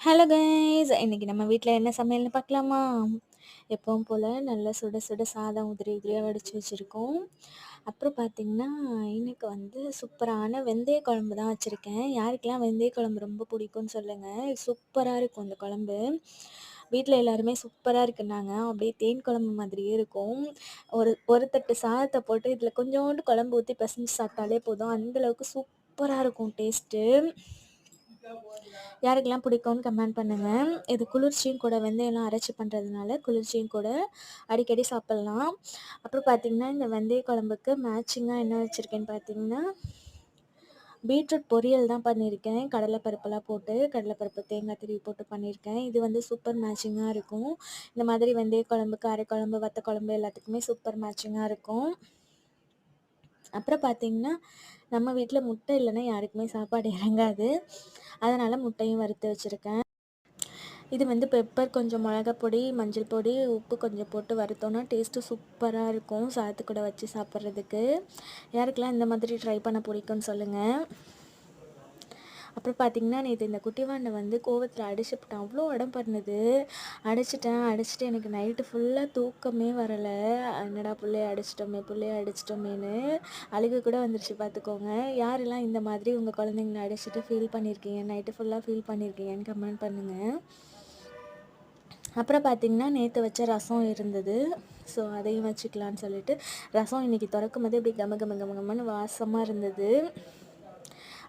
Hello guys இன்னைக்கு நம்ம வீட்டில் என்ன சமையல்னு பார்க்கலாமா? எப்பவும் போல் நல்லா சுட சுட சாதம் உதிரி உதிரியாக வடித்து வச்சுருக்கோம். அப்புறம் பார்த்திங்கன்னா இன்னைக்கு வந்து சூப்பரான வெந்தய குழம்பு தான் வச்சுருக்கேன். யாருக்கெல்லாம் வெந்தய குழம்பு ரொம்ப பிடிக்கும்னு சொல்லுங்கள் சூப்பராக இருக்கும் அந்த குழம்பு. வீட்டில் எல்லாருமே சூப்பராக இருக்குன்னாங்க அப்படியே தேன் குழம்பு மாதிரியே இருக்கும். ஒரு ஒரு தட்டு சாதத்தை போட்டு இதில் கொஞ்சோண்டு குழம்பு ஊற்றி பிசைஞ்சு சாப்பிட்டாலே போதும். அந்தளவுக்கு சூப்பராக இருக்கும் டேஸ்ட்டு. யாருக்கெல்லாம் பிடிக்கும்னு கமெண்ட் பண்ணுங்கள் இது குளிர்ச்சியும் கூட வெந்தயம்லாம் அரைச்சி பண்ணுறதுனால குளிர்ச்சியும் கூட அடிக்கடி சாப்பிட்லாம். அப்புறம் பார்த்திங்கன்னா இந்த வெந்தய குழம்புக்கு மேட்சிங்காக என்ன வச்சுருக்கேன்னு பார்த்தீங்கன்னா பீட்ரூட் பொரியல் தான் பண்ணியிருக்கேன் கடலைப்பருப்பெல்லாம் போட்டு கடலைப்பருப்பு தேங்காய் திருவி போட்டு பண்ணியிருக்கேன் இது வந்து சூப்பர் மேட்சிங்காக இருக்கும். இந்த மாதிரி வெந்தய குழம்பு அரை குழம்பு வத்த குழம்பு எல்லாத்துக்குமே சூப்பர் மேட்சிங்காக இருக்கும். அப்புறம் பார்த்திங்கன்னா நம்ம வீட்டில் முட்டை இல்லைன்னா யாருக்குமே சாப்பாடு இறங்காது. அதனால் முட்டையும் வறுத்து வச்சுருக்கேன். இது வந்து பெப்பர் கொஞ்சம் மிளகா பொடி மஞ்சள் பொடி உப்பு கொஞ்சம் போட்டு வறுத்தோன்னா டேஸ்ட்டு சூப்பராக இருக்கும். சாத்து கூட வச்சு சாப்பிட்றதுக்கு. யாருக்கெல்லாம் இந்த மாதிரி ட்ரை பண்ண பிடிக்கும்னு சொல்லுங்கள் அப்புறம் பார்த்திங்கன்னா நேற்று இந்த குட்டிவாண்டை வந்து கோவத்தில் அடிச்சுப்பிட்டேன் அவ்வளோ இடம் பண்ணுது அடிச்சிட்டேன் அடிச்சுட்டு எனக்கு நைட்டு ஃபுல்லாக தூக்கமே வரலை. என்னடா பிள்ளைய அடிச்சிட்டோமே பிள்ளைய அடிச்சிட்டோமேனு அழுகு கூட வந்துருச்சு பார்த்துக்கோங்க யாரெல்லாம் இந்த மாதிரி உங்கள் குழந்தைங்கள அடிச்சுட்டு ஃபீல் பண்ணியிருக்கீங்க நைட்டு ஃபுல்லாக ஃபீல் பண்ணியிருக்கீங்கன்னு கமெண்ட் பண்ணுங்கள் அப்புறம் பார்த்திங்கன்னா நேற்று வச்ச ரசம் இருந்தது. ஸோ அதையும் வச்சுக்கலான்னு சொல்லிட்டு ரசம் இன்றைக்கி திறக்கும் போது இப்படி கம கம கம கமன்னு வாசமாக இருந்தது.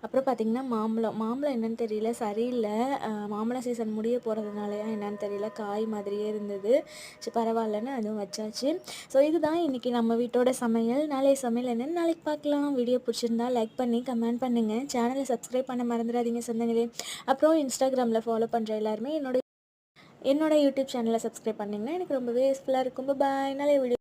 அப்புறம் பார்த்திங்கன்னா மாம்பழம். மாம்பழம் என்னென்னு தெரியல சரியில்லை. மாம்பழம் சீசன் முடிய போகிறதுனாலயா என்னென்னு தெரியல. காய் மாதிரியே இருந்தது. சரி பரவாயில்லன்னு அதுவும் வச்சாச்சு. ஸோ இதுதான் இன்றைக்கி நம்ம வீட்டோட சமையல். நாளைய சமையல் என்னென்னு நாளைக்கு பார்க்கலாம் வீடியோ பிடிச்சிருந்தா லைக் பண்ணி கமெண்ட் பண்ணுங்கள் சேனலை சப்ஸ்கிரைப் பண்ண மறந்துடாதீங்க சொந்தங்களே. அப்புறம் இன்ஸ்டாகிராமில் ஃபாலோ பண்ணுற எல்லாருமே என்னோட என்னோட யூடியூப் சேனலை சப்ஸ்கிரைப் பண்ணிங்கன்னா எனக்கு ரொம்பவே யூஸ்ஃபுல்லாக இருக்கும். பாய் நாளைய வீடியோ